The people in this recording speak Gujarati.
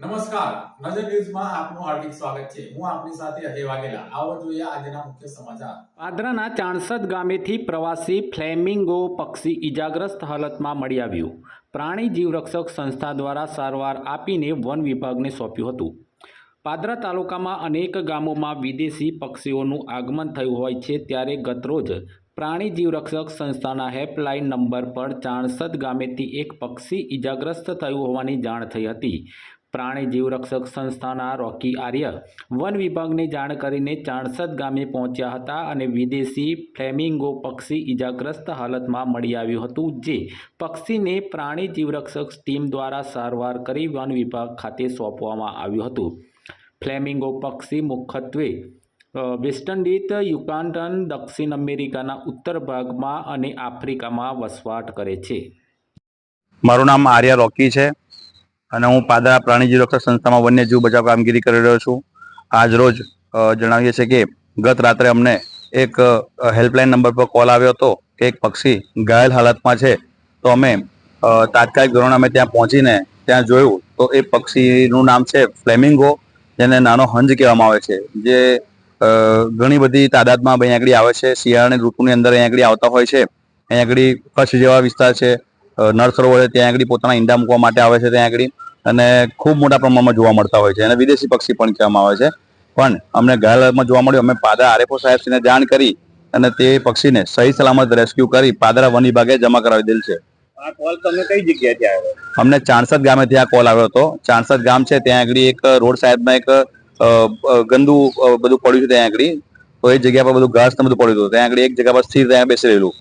નમસ્કાર. નજર ન્યૂઝમાં આપનું હાર્દિક સ્વાગત છે. હું આપની સાથે અજય વાઘેલા. આવો જોઈએ આજના મુખ્ય સમાચાર. પાદરાના ચાણસદ ગામેથી પ્રવાસી ફ્લેમિંગો પક્ષી ઇજાગ્રસ્ત હાલતમાં મળી આવ્યું. પ્રાણી જીવરક્ષક સંસ્થા દ્વારા સારવાર આપીને વન વિભાગને સોંપ્યું હતું. પાદરા તાલુકામાં અનેક ગામોમાં વિદેશી પક્ષીઓનું આગમન થયું હોય છે ત્યારે ગતરોજ પ્રાણી જીવરક્ષક સંસ્થાના હેલ્પલાઇન નંબર પર ચાણસદ ગામેથી એક પક્ષી ઇજાગ્રસ્ત થયું હોવાની જાણ થઈ હતી. પ્રાણી જીવરક્ષક સંસ્થાના રોકી આર્ય વન વિભાગને જાણ કરીને ચાણસદ ગામે પહોંચ્યા હતા અને વિદેશી ફ્લેમિંગો પક્ષી ઇજાગ્રસ્ત હાલતમાં મળી આવ્યું હતું જે પક્ષીને પ્રાણી જીવરક્ષક ટીમ દ્વારા સારવાર કરી વન વિભાગ ખાતે સોંપવામાં આવ્યું હતું. ફ્લેમિંગો પક્ષી મુખ્યત્વે અ, યુકાન્ટન દક્ષિણ અમેરિકાના ઉત્તર ભાગમાં અને આફ્રિકામાં વસવાટ કરે છે. મારું નામ આર્યા રોકી છે. અને હું પાદરા પ્રાણી જીવરક્ષક સંસ્થામાં વન્યજીવ બચાવ કામગીરી કરી રહ્યો છું. આજ રોજ જણાવીએ છીએ કે ગત રાત્રે અમને એક હેલ્પલાઇન નંબર પર કોલ આવ્યો હતો કે એક પક્ષી ઘાયલ હાલતમાં છે. તો અમે તાત્કાલિક ધોરણે અમે ત્યાં પહોંચીને ત્યાં જોયું. તો એ પક્ષીનું નામ છે ફ્લેમિંગો, જેને નાનો હંજ કહેવામાં આવે છે. જે ઘણી બધી તાદાદમાં અહીં આગળ આવે છે. શિયાળાની ઋતુની અંદર અહીં આગળ આવતા હોય છે. અહીં આગળ કચ્છ જેવા વિસ્તાર છે. નર સરોવર ત્યાં આગળ પોતાના ઈંડા મૂકવા માટે આવે છે ત્યાં આગળ અને ખૂબ મોટા પ્રમાણમાં જોવા મળતા હોય છે. અને વિદેશી પક્ષી પણ કહેવામાં આવે છે. પણ અમને ઘાયલ જોવા મળ્યું અમે પાદરા આરએફઓ સાહેબશ્રીને જાણ કરી અને તે પક્ષીને સહી સલામત રેસ્ક્યુ કરી પાદરા વન વિભાગે જમા કરાવી દીધેલ છે. આ કોલ તમને કઈ જગ્યાએથી આવ્યો? અમને ચાણસદ ગામેથી આ કોલ આવ્યો હતો. ચાણસદ ગામ છે ત્યાં આગળ એક રોડ સાઈડમાં એક ગંદુ બધું પડ્યું છે ત્યાં આગળ. તો એ જગ્યા પર બધું ઘાસ ને બધું પડ્યું હતું. ત્યાં આગળ એક જગ્યા પર સ્થિર ત્યાં બેસી રહેલું.